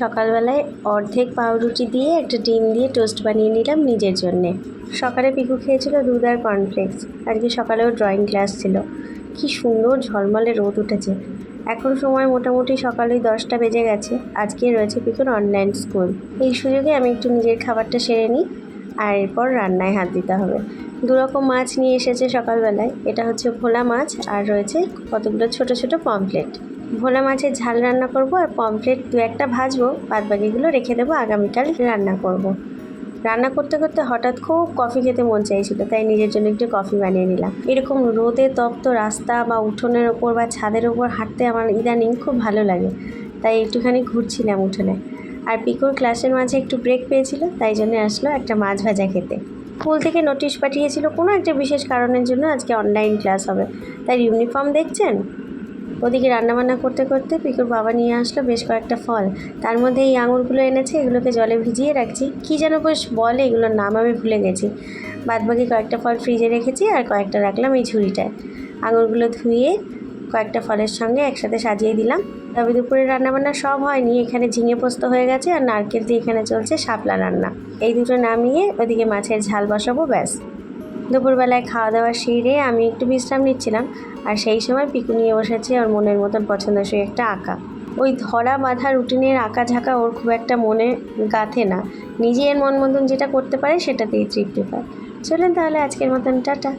সকালবেলায় অর্ধেক পাউরুটি দিয়ে একটা ডিম দিয়ে টোস্ট বানিয়ে নিলাম নিজের জন্যে। সকালে পিকু খেয়েছিল দুধ আর কর্নফ্লেক্স আজকে সকালেও ড্রয়িং ক্লাস ছিল। কি সুন্দর ঝলমলে রোদ উঠেছে। এখন সময় মোটামুটি সকালে দশটা বেজে গেছে। আজকে রয়েছে পিকুর অনলাইন স্কুল এই সুযোগে আমি একটু নিজের খাবারটা সেরে নিই আর এরপর রান্নায় হাত দিতে হবে। দু রকম মাছ নিয়ে এসেছে সকালবেলায়। এটা হচ্ছে ভোলা মাছ আর রয়েছে কতগুলো ছোট ছোট পমফ্লেট ভোলা মাছের ঝাল রান্না করব আর পমফ্লেট দু একটা ভাজবো বাদ বাকিগুলো রেখে দেবো আগামীকাল রান্না করব। রান্না করতে করতে হঠাৎ খুব কফি খেতে মন চাইছিল, তাই নিজের জন্য একটু কফি বানিয়ে নিলাম। এরকম রোদে তপ্ত রাস্তা বা উঠোনের ওপর বা ছাদের ওপর হাঁটতে আমার ইদানিং খুব ভালো লাগে, তাই একটুখানি ঘুরছিলাম উঠোনে। আর পিকুর ক্লাসের মাঝে একটু ব্রেক পেয়েছিল, তাই জন্য আসলো একটা মাছ ভাজা খেতে। স্কুল থেকে নোটিশ পাঠিয়েছিল কোনো একটা বিশেষ কারণের জন্য আজকে অনলাইন ক্লাস হবে, তাই ইউনিফর্ম দেখছেন? ওদিকে রান্নাবান্না করতে করতে পিকুর বাবা নিয়ে আসলো বেশ কয়েকটা ফল। তার মধ্যে এই আঙুরগুলো এনেছে, এগুলোকে জলে ভিজিয়ে রাখছি। কী যেন বেশ বলে, এগুলোর নাম আমি ভুলে গেছি। বাদবাকি কয়েকটা ফল ফ্রিজে রেখেছি আর কয়েকটা রাখলাম এই ঝুড়িটায়। আঙুরগুলো ধুয়ে কয়েকটা ফলের সঙ্গে একসাথে সাজিয়ে দিলাম। তবে দুপুরে রান্নাবান্না সব হয়নি, এখানে ঝিঙে পোস্ত হয়ে গেছে আর নারকেল দিয়ে এখানে চলছে শাপলা রান্না। এই দুটো নামিয়ে ওদিকে মাছের ঝাল বসাবো, ব্যাস। দুপুরবেলায় খাওয়া দাওয়া সেরে আমি একটু বিশ্রাম নিচ্ছিলাম, আর সেই সময় পিকু নিয়ে বসেছে ওর মনের মতন পছন্দসই একটা আঁকা। ওই ধরা বাঁধা রুটিনের আঁকা ঝাঁকা ওর খুব একটা মনে গাঁথে না। নিজের মন মতন যেটা করতে পারে সেটাতেই তৃপ্তি পায়। চলেন তাহলে আজকের মতন, টাটা।